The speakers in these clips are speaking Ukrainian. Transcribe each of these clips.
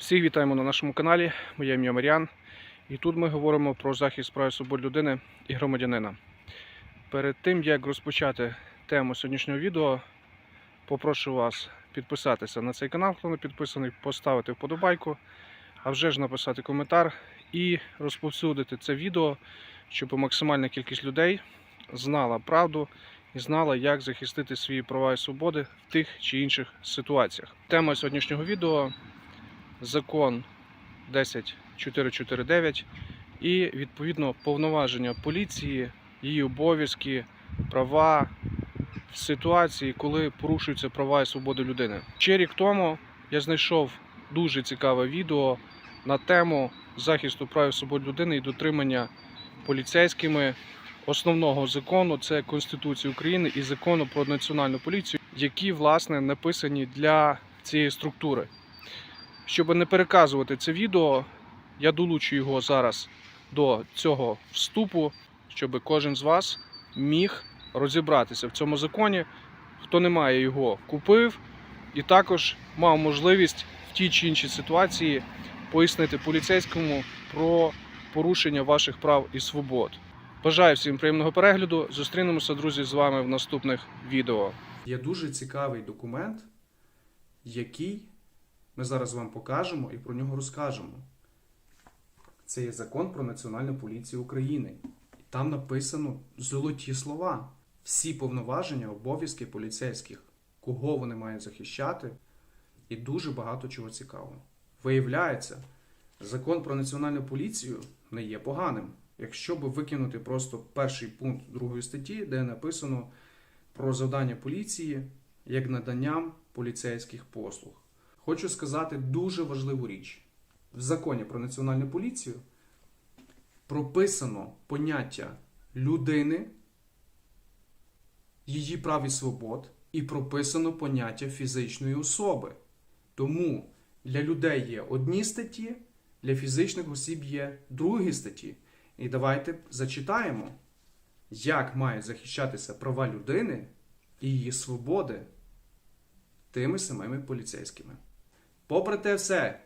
Всіх вітаємо на нашому каналі. Моє ім'я Мар'ян. І тут ми говоримо про захист прав і свобод людини і громадянина. Перед тим як розпочати тему сьогоднішнього відео, попрошу вас підписатися на цей канал, хто не підписаний, поставити вподобайку, а вже ж написати коментар і розповсюдити це відео, щоб максимальна кількість людей знала правду і знала, як захистити свої права і свободи в тих чи інших ситуаціях. Тема сьогоднішнього відео закон 10449 і відповідно повноваження поліції, її обов'язки, права в ситуації, коли порушуються права і свободи людини. Ще рік тому я знайшов дуже цікаве відео на тему захисту прав і свобод людини і дотримання поліцейськими основного закону це Конституції України і закону про національну поліцію, які власне написані для цієї структури. Щоб не переказувати це відео, я долучу його зараз до цього вступу, щоб кожен з вас міг розібратися в цьому законі. Хто не має його, купив і також мав можливість в тій чи іншій ситуації пояснити поліцейському про порушення ваших прав і свобод. Бажаю всім приємного перегляду. Зустрінемося, друзі, з вами в наступних відео. Є дуже цікавий документ, який ми зараз вам покажемо і про нього розкажемо. Це є закон про Національну поліцію України. Там написано золоті слова. Всі повноваження, обов'язки поліцейських, кого вони мають захищати, і дуже багато чого цікавого. Виявляється, закон про національну поліцію не є поганим. Якщо би викинути просто перший пункт другої статті, де написано про завдання поліції як наданням поліцейських послуг. Хочу сказати дуже важливу річ. В законі про національну поліцію прописано поняття людини, її прав і свобод, і прописано поняття фізичної особи. Тому для людей є одні статті, для фізичних осіб є другі статті. І давайте зачитаємо, як мають захищатися права людини і її свободи тими самими поліцейськими. Попри те все,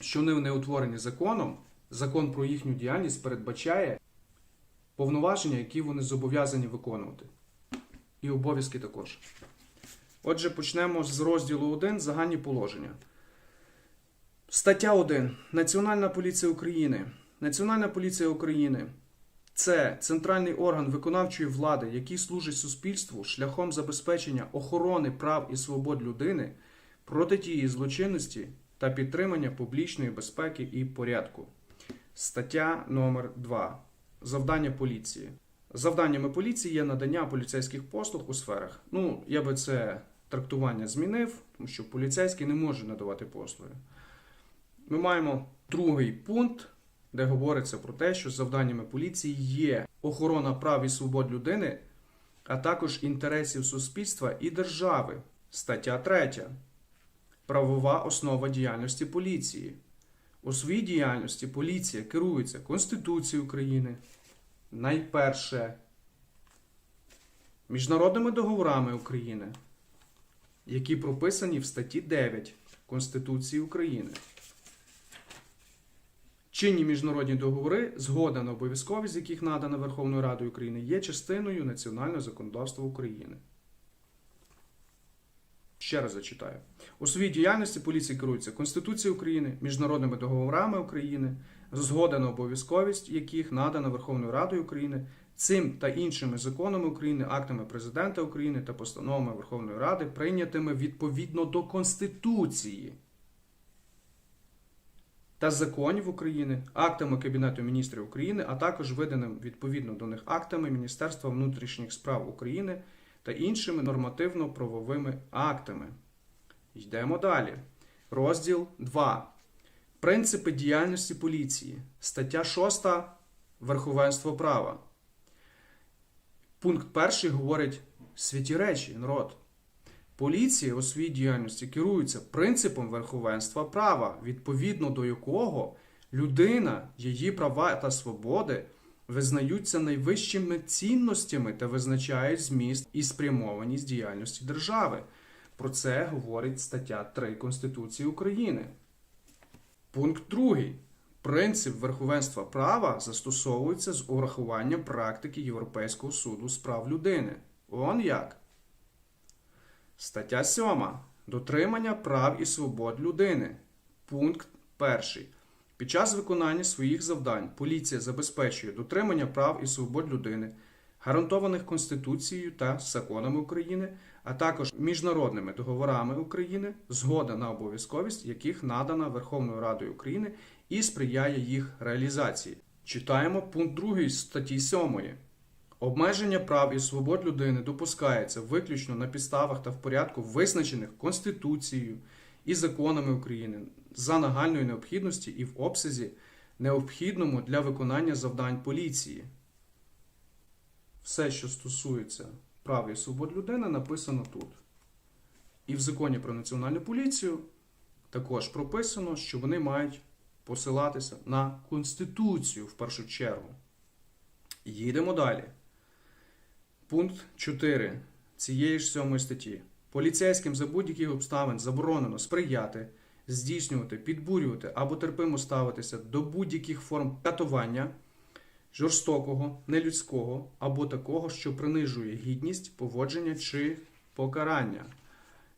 що вони не утворені законом, закон про їхню діяльність передбачає повноваження, які вони зобов'язані виконувати. І обов'язки також. Отже, почнемо з розділу 1 загальні положення. Стаття 1. Національна поліція України. Національна поліція України це центральний орган виконавчої влади, який служить суспільству шляхом забезпечення охорони прав і свобод людини, протидії злочинності та підтримання публічної безпеки і порядку. Стаття номер 2. Завдання поліції. Завданнями поліції є надання поліцейських послуг у сферах. Ну, я би це трактування змінив, тому що поліцейський не може надавати послуги. Ми маємо другий пункт, де говориться про те, що завданнями поліції є охорона прав і свобод людини, а також інтересів суспільства і держави. Стаття 3. Правова основа діяльності поліції. У своїй діяльності поліція керується Конституцією України. Найперше міжнародними договорами України, які прописані в статті 9 Конституції України. Чинні міжнародні договори, згода на обов'язковість, яких надана Верховною Радою України, є частиною національного законодавства України. Ще раз зачитаю. У своїй діяльності поліція керується Конституцією України, міжнародними договорами України, згода на обов'язковість, яких надана Верховною Радою України, цим та іншими законами України, актами Президента України та постановами Верховної Ради, прийнятими відповідно до Конституції та законів України, актами Кабінету міністрів України, а також виданим відповідно до них актами Міністерства внутрішніх справ України та іншими нормативно-правовими актами. Йдемо далі. Розділ 2. Принципи діяльності поліції. Стаття 6. Верховенство права. Пункт 1 говорить святі речі, народ. Поліція у своїй діяльності керується принципом верховенства права, відповідно до якого людина, її права та свободи визнаються найвищими цінностями та визначають зміст і спрямованість діяльності держави. Про це говорить стаття 3 Конституції України. Пункт другий. Принцип верховенства права застосовується з урахуванням практики Європейського суду з прав людини. Он як? Стаття 7. Дотримання прав і свобод людини. Пункт 1. Під час виконання своїх завдань поліція забезпечує дотримання прав і свобод людини, гарантованих Конституцією та законами України, а також міжнародними договорами України, згода на обов'язковість яких надана Верховною Радою України і сприяє їх реалізації. Читаємо пункт 2 статті 7. Обмеження прав і свобод людини допускається виключно на підставах та в порядку, визначених Конституцією і законами України за нагальної необхідності і в обсязі, необхідному для виконання завдань поліції. Все, що стосується прав і свобод людини, написано тут. І в законі про національну поліцію також прописано, що вони мають посилатися на Конституцію в першу чергу. Їдемо далі. Пункт 4 цієї ж сьомої статті. Поліцейським за будь-яких обставин заборонено сприяти, здійснювати, підбурювати або терпимо ставитися до будь-яких форм катування, жорстокого, нелюдського або такого, що принижує гідність, поводження чи покарання.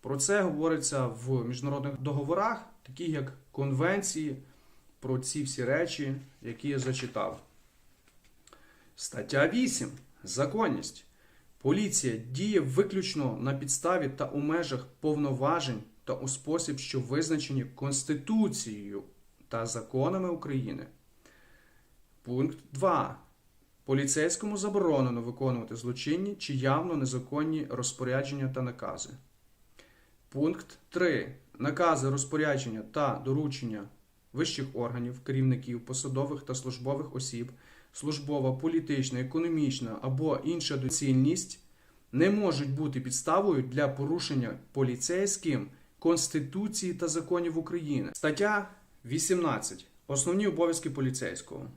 Про це говориться в міжнародних договорах, таких як конвенції, про ці всі речі, які я зачитав. Стаття 8. Законність. Поліція діє виключно на підставі та у межах повноважень та у спосіб, що визначені Конституцією та законами України. Пункт 2. Поліцейському заборонено виконувати злочинні чи явно незаконні розпорядження та накази. Пункт 3. Накази розпорядження та доручення вищих органів, керівників, посадових та службових осіб, службова, політична, економічна або інша доцільність не можуть бути підставою для порушення поліцейським Конституції та законів України. Стаття 18. Основні обов'язки поліцейського.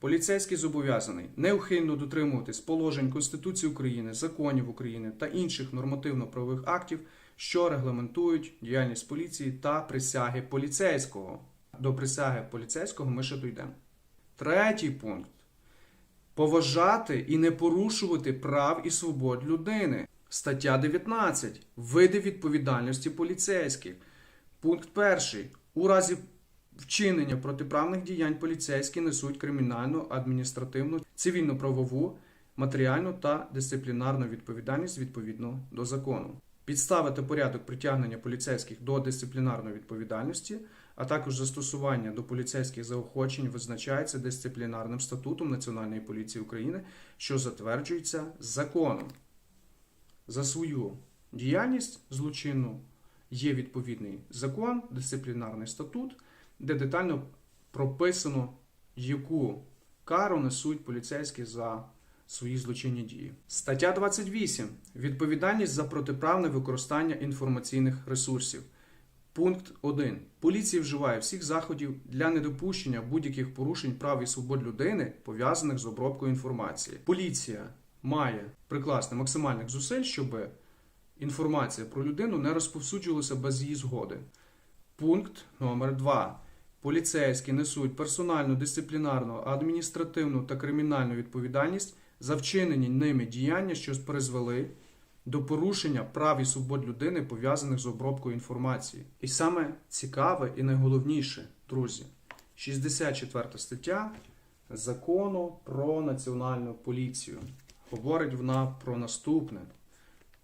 Поліцейський зобов'язаний неухильно дотримуватись положень Конституції України, законів України та інших нормативно-правових актів, що регламентують діяльність поліції та присяги поліцейського. До присяги поліцейського ми ще дійдемо. Третій пункт. Поважати і не порушувати прав і свобод людини. Стаття 19. Види відповідальності поліцейських. Пункт 1. У разі вчинення протиправних діянь поліцейські несуть кримінальну, адміністративну, цивільно-правову, матеріальну та дисциплінарну відповідальність відповідно до закону. Підстави та порядок притягнення поліцейських до дисциплінарної відповідальності, а також застосування до поліцейських заохочень визначається дисциплінарним статутом Національної поліції України, що затверджується законом. За свою діяльність злочинну є відповідний закон, дисциплінарний статут, де детально прописано, яку кару несуть поліцейські за свої злочинні дії. Стаття 28. Відповідальність за протиправне використання інформаційних ресурсів. Пункт 1. Поліція вживає всіх заходів для недопущення будь-яких порушень прав і свобод людини, пов'язаних з обробкою інформації. Поліція має прикласти максимальних зусиль, щоб інформація про людину не розповсюджувалася без її згоди. Пункт номер 2. Поліцейські несуть персональну, дисциплінарну, адміністративну та кримінальну відповідальність за вчинені ними діяння, що призвели до порушення прав і свобод людини, пов'язаних з обробкою інформації. І саме цікаве і найголовніше, друзі, 64 стаття закону про національну поліцію. Говорить вона про наступне: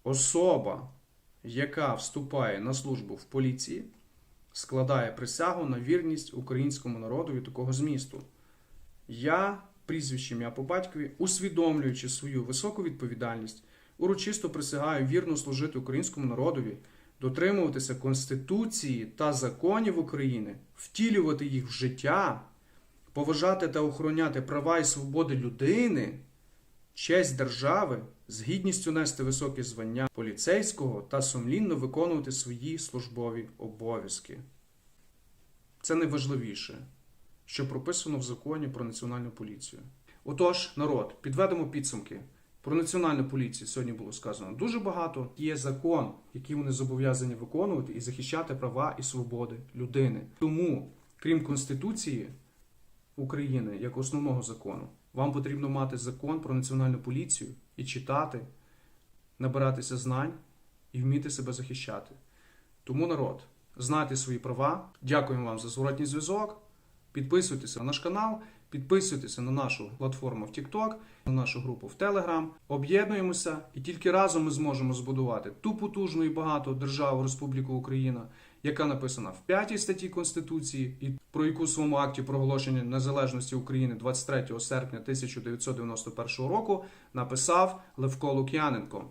особа, яка вступає на службу в поліції, складає присягу на вірність українському народові такого змісту. Я, прізвище ім'я по батькові, усвідомлюючи свою високу відповідальність, урочисто присягаю вірно служити українському народові, дотримуватися Конституції та законів України, втілювати їх в життя, поважати та охороняти права і свободи людини, честь держави, з гідністю нести високі звання поліцейського та сумлінно виконувати свої службові обов'язки. Це найважливіше, що прописано в законі про національну поліцію. Отож, народ, підведемо підсумки. Про національну поліцію сьогодні було сказано дуже багато. Є закон, який вони зобов'язані виконувати і захищати права і свободи людини. Тому Крім Конституції України як основного закону, вам потрібно мати закон про національну поліцію і читати, набиратися знань і вміти себе захищати. Тому народ, знайте свої права. Дякуємо вам за зворотній зв'язок. Підписуйтеся на наш канал, підписуйтеся на нашу платформу в TikTok, на нашу групу в Telegram. Об'єднуємося і тільки разом ми зможемо збудувати ту потужну і багату державу Республіку Україна, яка написана в 5 статті Конституції, і про яку в своєму акті проголошення незалежності України 23 серпня 1991 року написав Левко Лук'яненко.